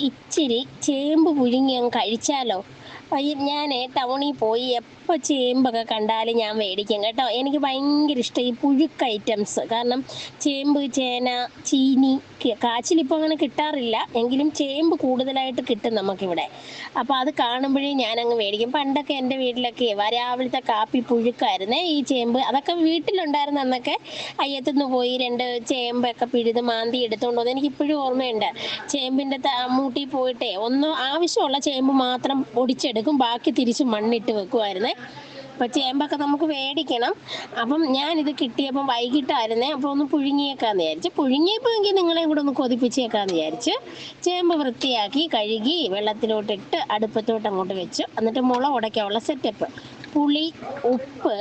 ഇച്ചിരി ചേമ്പ് പുഴുങ്ങി അങ്ങ് കഴിച്ചാലോ? ഞാൻ ടൗണിൽ പോയി എപ്പോൾ ചേമ്പൊക്കെ കണ്ടാലും ഞാൻ മേടിക്കും കേട്ടോ. എനിക്ക് ഭയങ്കര ഇഷ്ടം ഈ പുഴുക്ക് ഐറ്റംസ് കാരണം ചേമ്പ് ചേന ചീനി കാച്ചിലിപ്പോൾ അങ്ങനെ കിട്ടാറില്ല. എങ്കിലും ചേമ്പ് കൂടുതലായിട്ട് കിട്ടും നമുക്കിവിടെ. അപ്പോൾ അത് കാണുമ്പോഴേ ഞാനങ്ങ് മേടിക്കും. പണ്ടൊക്കെ എന്റെ വീട്ടിലൊക്കെ രാവിലത്തെ കാപ്പി പുഴുക്കായിരുന്നേ ഈ ചേമ്പ്. അതൊക്കെ വീട്ടിലുണ്ടായിരുന്ന അന്നൊക്കെ. അയ്യത്തുനിന്ന് പോയി രണ്ട് ചേമ്പൊക്കെ പിഴുത് മാന്തി എടുത്തുകൊണ്ട് വന്ന്. എനിക്ക് ഇപ്പോഴും ഓർമ്മയുണ്ട്. ചേമ്പിന്റെ മൂട്ടി പോയിട്ടേ ഒന്ന് ആവശ്യമുള്ള ചേമ്പ് മാത്രം ഒടിച്ചെടുക്കും ബാക്കി തിരിച്ച് മണ്ണിട്ട് വെക്കുമായിരുന്നേ അപ്പോൾ ചേമ്പൊക്കെ നമുക്ക് മേടിക്കണം അപ്പം ഞാനിത് കിട്ടിയപ്പം വൈകിട്ടായിരുന്നേ. അപ്പോൾ ഒന്ന് പുഴുങ്ങിയേക്കാന്ന് വിചാരിച്ചു. പുഴുങ്ങിയപ്പോൾ എങ്കിൽ നിങ്ങളെ കൂടെ ഒന്ന് കൊതിപ്പിച്ചേക്കാന്ന് വിചാരിച്ച് ചേമ്പ് വൃത്തിയാക്കി കഴുകി വെള്ളത്തിലോട്ടിട്ട് അടുപ്പത്തോട്ട് അങ്ങോട്ട് വെച്ചു. എന്നിട്ട് മുള ഉടയ്ക്കാനുള്ള സെറ്റപ്പ് പുളി ഉപ്പ്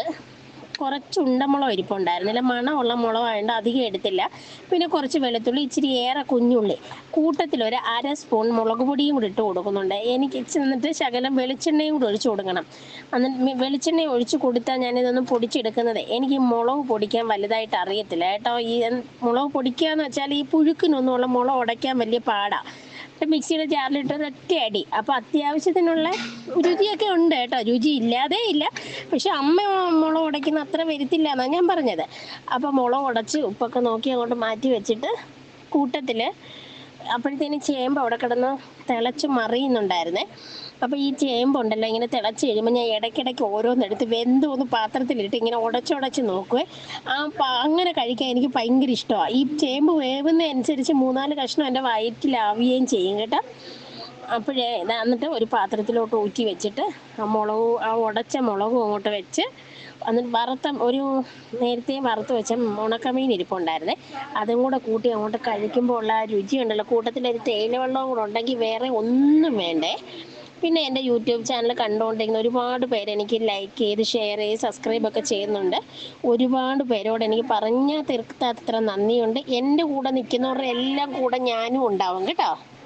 കുറച്ച് ഉണ്ടമുളക് ഇരിപ്പുണ്ടായിരുന്നില്ല മണമുള്ള മുളകായതുകൊണ്ട് അധികം എടുത്തില്ല. പിന്നെ കുറച്ച് വെളുത്തുള്ളി ഇച്ചിരി ഏറെ കുഞ്ഞുള്ളി. കൂട്ടത്തിൽ ഒരു അര സ്പൂൺ മുളക് പൊടിയും കൂടി ഇട്ട് കൊടുക്കുന്നുണ്ട്. എനിക്ക് എന്നിട്ട് ശകലം വെളിച്ചെണ്ണയും കൂടി ഒഴിച്ചു കൊടുക്കണം. എന്നിട്ട് വെളിച്ചെണ്ണ ഒഴിച്ചു കൊടുത്താൽ ഞാനിതൊന്ന് പൊടിച്ചെടുക്കുന്നത്. എനിക്ക് മുളക് പൊടിക്കാൻ വലുതായിട്ട് അറിയത്തില്ല. കേട്ടോ ഈ മുളക് പൊടിക്കുക എന്ന് വെച്ചാൽ ഈ പുഴുക്കിനൊന്നുമുള്ള മുളക് ഉടയ്ക്കാൻ വലിയ പാടാണ് മിക്സിയുടെ ജാറിലിട്ട് ഒരൊറ്റ അടി. അപ്പോൾ അത്യാവശ്യത്തിനുള്ള രുചിയൊക്കെ ഉണ്ട് കേട്ടോ. രുചി ഇല്ലാതെ ഇല്ല. പക്ഷെ അമ്മ മുളക് ഉടയ്ക്കുന്ന അത്ര വരുത്തില്ല എന്നാണ് ഞാൻ പറഞ്ഞത്. അപ്പോൾ മുളക് ഉടച്ച് ഉപ്പൊക്കെ നോക്കി അങ്ങോട്ട് മാറ്റി വെച്ചിട്ട് കൂട്ടത്തിൽ അപ്പോഴത്തേന് ചേമ്പ് അവിടെ കിടന്ന് തിളച്ച് മറിയുന്നുണ്ടായിരുന്നേ. അപ്പോൾ ഈ ചേമ്പുണ്ടല്ലോ ഇങ്ങനെ തിളച്ച് കഴിയുമ്പോൾ ഞാൻ ഇടയ്ക്കിടയ്ക്ക് ഓരോന്നെടുത്ത് വെന്തോന്ന് പാത്രത്തിലിട്ട് ഇങ്ങനെ ഉടച്ചുടച്ച് നോക്കുവേ. ആ അങ്ങനെ കഴിക്കാൻ എനിക്ക് ഭയങ്കര ഇഷ്ടമാണ്. ഈ ചേമ്പ് വേവുന്ന അനുസരിച്ച് മൂന്നാൽ കഷ്ണം എന്റെ വയറ്റിലാവുകയും ചെയ്യും കേട്ടോ. അപ്പോഴേ എന്നിട്ട് ഒരു പാത്രത്തിലോട്ട് ഊറ്റി വെച്ചിട്ട് ആ മുളക് ആ ഉടച്ച മുളകും അങ്ങോട്ട് വെച്ച് എന്നിട്ട് വറുത്ത ഒരു നേരത്തെ വറുത്ത് വെച്ച ഉണക്കമീൻ ഇരിപ്പുണ്ടായിരുന്നേ. അതും കൂടെ കൂട്ടി അങ്ങോട്ട് കഴിക്കുമ്പോൾ ഉള്ള ആ രുചി ഉണ്ടല്ലോ. കൂട്ടത്തിലൊരു തേയില വെള്ളവും കൂടെ ഉണ്ടെങ്കിൽ വേറെ ഒന്നും വേണ്ടേ. പിന്നെ എന്റെ യൂട്യൂബ് ചാനൽ കണ്ടുകൊണ്ടിരിക്കുന്ന ഒരുപാട് പേര് എനിക്ക് ലൈക്ക് ചെയ്ത് ഷെയർ ചെയ്ത് സബ്സ്ക്രൈബ് ഒക്കെ ചെയ്യുന്നുണ്ട്. ഒരുപാട് പേരോട് എനിക്ക് പറഞ്ഞാൽ തീർക്കാത്തത്ര നന്ദിയുണ്ട്. എന്റെ കൂടെ നിൽക്കുന്നവരുടെ എല്ലാം കൂടെ ഞാനും ഉണ്ടാവും കേട്ടോ.